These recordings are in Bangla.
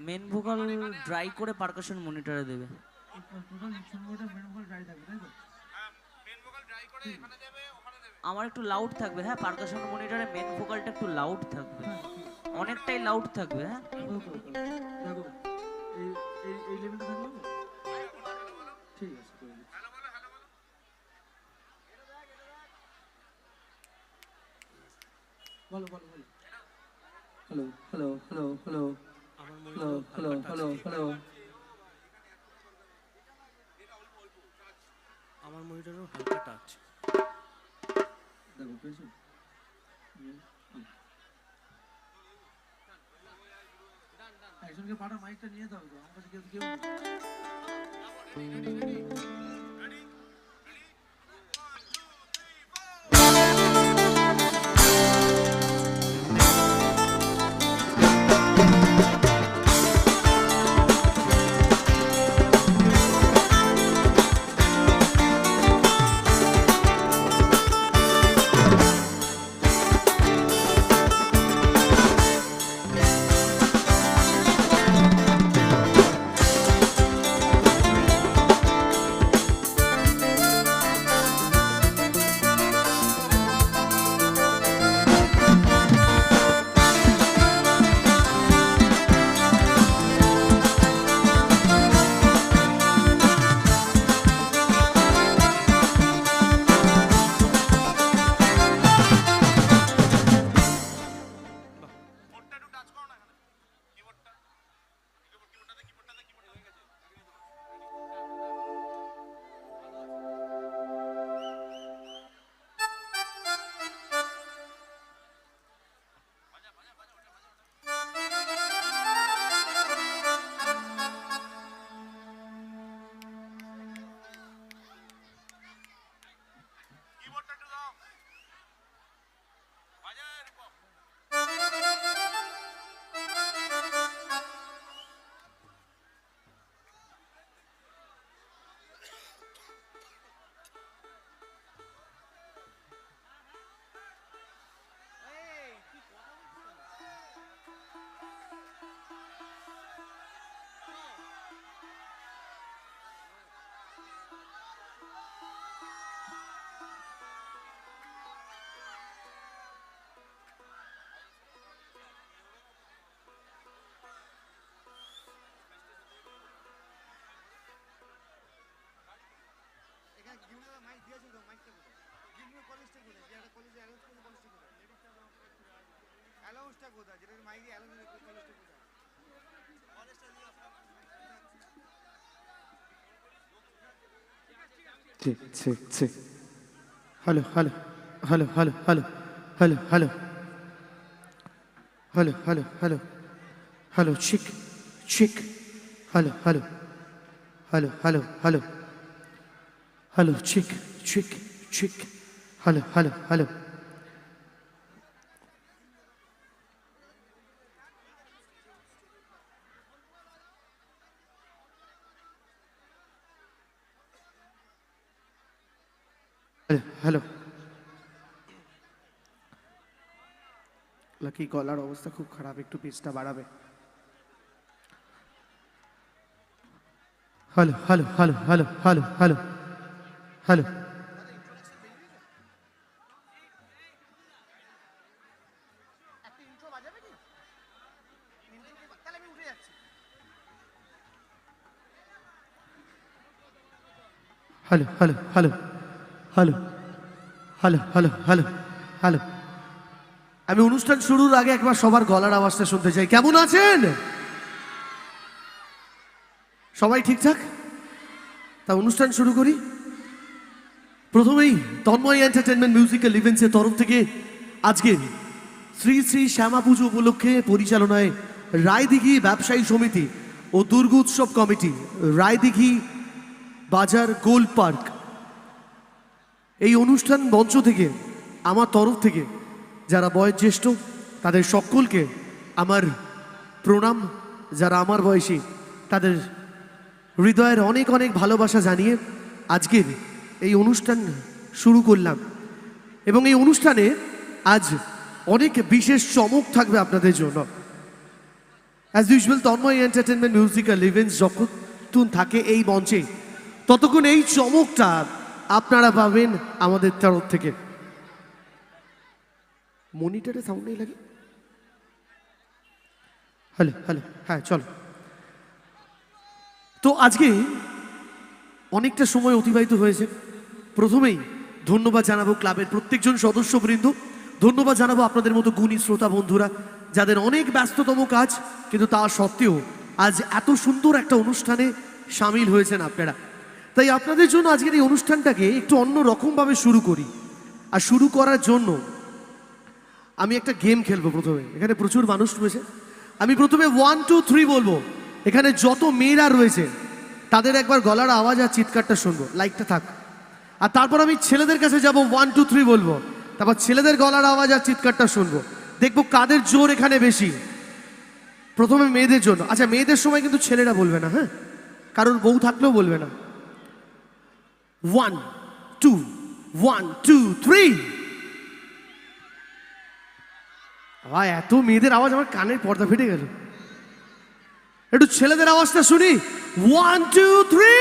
মেন ভোকাল ড্রাই করে পারকাশন মনিটরে দেবে। আমার একটু লাউড থাকবে হ্যাঁ? পারকাশন মনিটরে মেন ভোকালটা একটু লাউড থাকবে। অনেকটাই লাউড থাকবে হ্যাঁ? ঠিক hello hello hello hello hello hello hello hello আমার মনিটরেও হালকা টাচ দেখো পেয়েছ? হুম। একজনকে পাঠা মাইকটা নিয়ে তো। আমার কাছে কেউ কেউ গিয়েছি তো মাইকটা কোথায় গিলপুর কলেজটা কোথায় যে একটা কলেজে অ্যালাউন্স করলে কলেজটা কোথায় অ্যালাউন্সটা কোথায় যেটা মাইকে অ্যালাউন্স কলেজটা কোথায় ঠিক ঠিক ঠিক hello hello hello hello hello hello hello هلا هلا هلا هلا تشيك تشيك هلا هلا هلا هلا هلا هلا تشيك check check hello hello hello hello hello Lucky গলার অবস্থা খুব খারাপ, একটু পিচটা বাড়াবে। Hello hello hello hello hello hello hello hello hello hello hello hello hello hello hello আমি অনুষ্ঠান শুরুর আগে একবার সবার গলার আওয়াজটা শুনতে চাই। কেমন আছেন? সবাই ঠিকঠাক? তা অনুষ্ঠান শুরু করি। প্রথমেই তন্ময় এন্টারটেনমেন্ট মিউজিক্যাল ইভেন্টসের তরফ থেকে আজকে শ্রী শ্রী শ্যামা পুজো উপলক্ষে পরিচালনায় রায়দিঘি ব্যবসায়ী সমিতি ও দুর্গোৎসব কমিটি, রায়দিঘি বাজার গোল পার্ক। এই অনুষ্ঠান মঞ্চ থেকে, আমার তরফ থেকে, যারা বয়োজ্যেষ্ঠ, তাদের সকলকে আমার প্রণাম। যারা আমার বয়সী, তাদের হৃদয়ের অনেক অনেক ভালোবাসা জানিয়ে আজকের এই অনুষ্ঠান শুরু করলাম। এবং এই অনুষ্ঠানে আজ অনেক বিশেষ চমক থাকবে আপনাদের জন্য। As usual Tanmoy entertainment musical events যতক্ষণ থাকে এই মঞ্চে ততক্ষণ এই চমকটা আপনারা পাবেন আমাদের তরফ থেকে। মনিটরে সাউন্ড নেই লাগে? হ্যালো হ্যালো হ্যাঁ চলো। তো আজকে অনেকটা সময় অতিবাহিত হয়েছে। প্রথমেই ধন্যবাদ জানাব ক্লাবের প্রত্যেকজন সদস্যবৃন্দ। ধন্যবাদ জানাব আপনাদের মতো গুণী শ্রোতা বন্ধুরা, যাদের অনেক ব্যস্ততম কাজ, কিন্তু তা সত্ত্বেও আজ এত সুন্দর একটা অনুষ্ঠানে সামিল হয়েছেন আপনারা। তাই আপনাদের জন্য আজকের এই অনুষ্ঠানটাকে একটু অন্য রকমভাবে শুরু করি। আর শুরু করার জন্য আমি একটা গেম খেলব প্রথমে। এখানে প্রচুর মানুষ রয়েছে। আমি প্রথমে ওয়ান টু থ্রি বলব। এখানে যত মেয়েরা রয়েছে, তাদের একবার গলার আওয়াজ আর চিৎকারটা শুনব। লাইকটা থাক। আর তারপর আমি ছেলেদের কাছে যাব ওয়ান টু থ্রি বলব। তারপর ছেলেদের গলার আওয়াজ আর চিৎকারটা শুনব। দেখব কাদের জোর এখানে বেশি। প্রথমে মেয়েদের জন্য। আচ্ছা মেয়েদের সময় কিন্তু ছেলেরা বলবে না হ্যাঁ? কারোর বউ থাকলেও বলবে না। One two one two three ভাই এত মেয়েদের আওয়াজ আমার কানের পর্দা ফেটে গেল। একটু ছেলেদের আওয়াজটা শুনি। ওয়ান টু থ্রি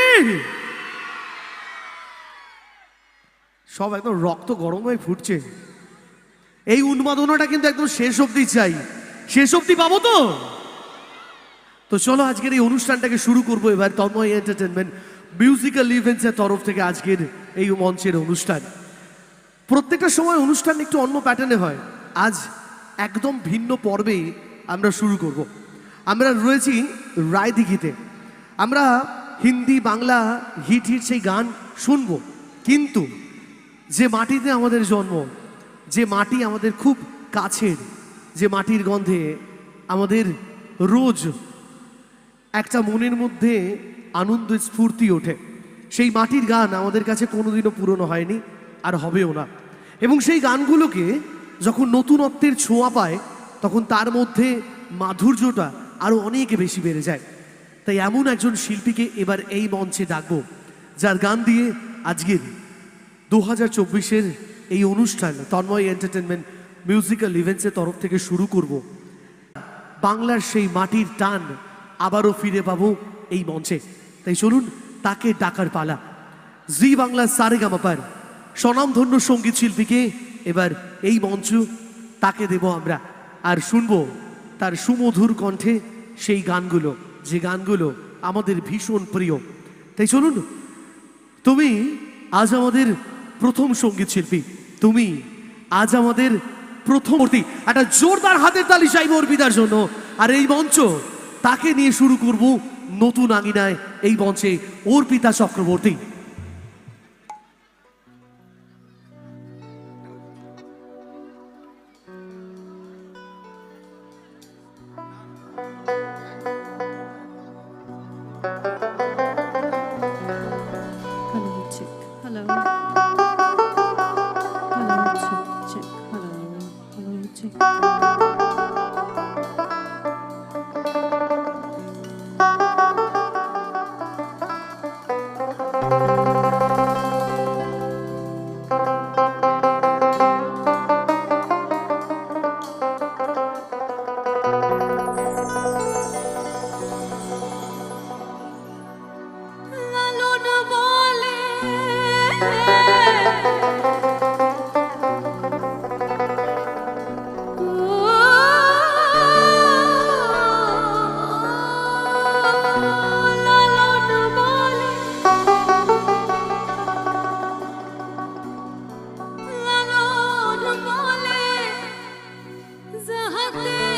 সব একদম রক্ত গরম হয়ে ফুটছে। এই উন্মাদনাটা কিন্তু একদম শেষ অবধি চাই। শেষ অবধি পাবো তো? তো চলো আজকের এই অনুষ্ঠানটাকে শুরু করব। এবার তন্ময় এন্টারটেনমেন্ট মিউজিক্যাল ইভেন্টসের তরফ থেকে আজকের এই মঞ্চের অনুষ্ঠান। প্রত্যেকটা সময় অনুষ্ঠান একটু অন্য প্যাটার্নে হয়। আজ একদম ভিন্ন পর্বে আমরা শুরু করব। আমরা রয়েছি রায়দিঘিতে। আমরা হিন্দি, বাংলা, হিট হিট সেই গান শুনব। কিন্তু যে মাটিতে আমাদের জন্ম, যে মাটি আমাদের খুব কাছের, যে মাটির গন্ধে আমাদের রোজ একটা মনের মধ্যে আনন্দ স্ফূর্তি ওঠে। সেই মাটির গান আমাদের কাছে কোনোদিনও পুরনো হয়নি আর হবেও না। এবং সেই গানগুলোকে যখন নতুনত্বের ছোঁয়া পায়, তখন তার মধ্যে মাধুর্যটা আরও অনেক বেশি বেড়ে যায়। তাই এমন একজন শিল্পীকে এবার এই মঞ্চে ডাকবো, যার গান দিয়ে আজকের দু হাজার চব্বিশের এই অনুষ্ঠান তন্ময় এন্টারটেনমেন্ট মিউজিক্যাল ইভেন্টসের তরফ থেকে শুরু করব। বাংলার সেই মাটির টান আবারও ফিরে পাবো এই মঞ্চে। তাই চলুন তাকে ডাকার পালা। জি বাংলার সারেগামাপার স্বনামধন্য সংগীত শিল্পীকে এবার এই মঞ্চ তাকে দেব আমরা। আর শুনব তার সুমধুর কণ্ঠে সেই গানগুলো, যে গানগুলো আমাদের ভীষণ প্রিয়। তাই চলুন, তুমি আজ আমাদের প্রথম সংগীত শিল্পী। তুমি আজ আমাদের প্রথম মূর্তি। একটা জোরদার হাতের তালি চাইব অর্পিতার জন্য। আর এই মঞ্চ তাকে নিয়ে শুরু করব নতুন আঙিনায় এই মঞ্চে অর্পিতা চক্রবর্তী।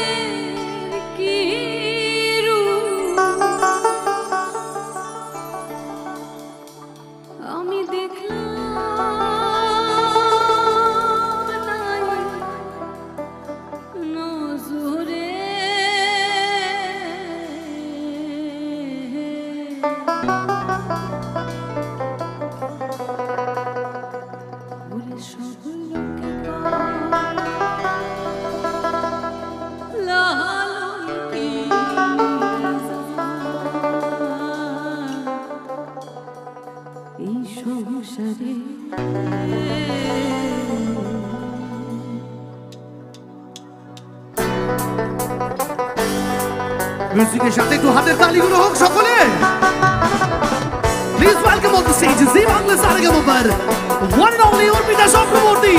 Deus. মিউজিকের সাথে একটু হাতের তালিগুলো হোক সকলে। Please welcome on the stage Zee Bangla সারেগামাপার one only Arpita Chakraborty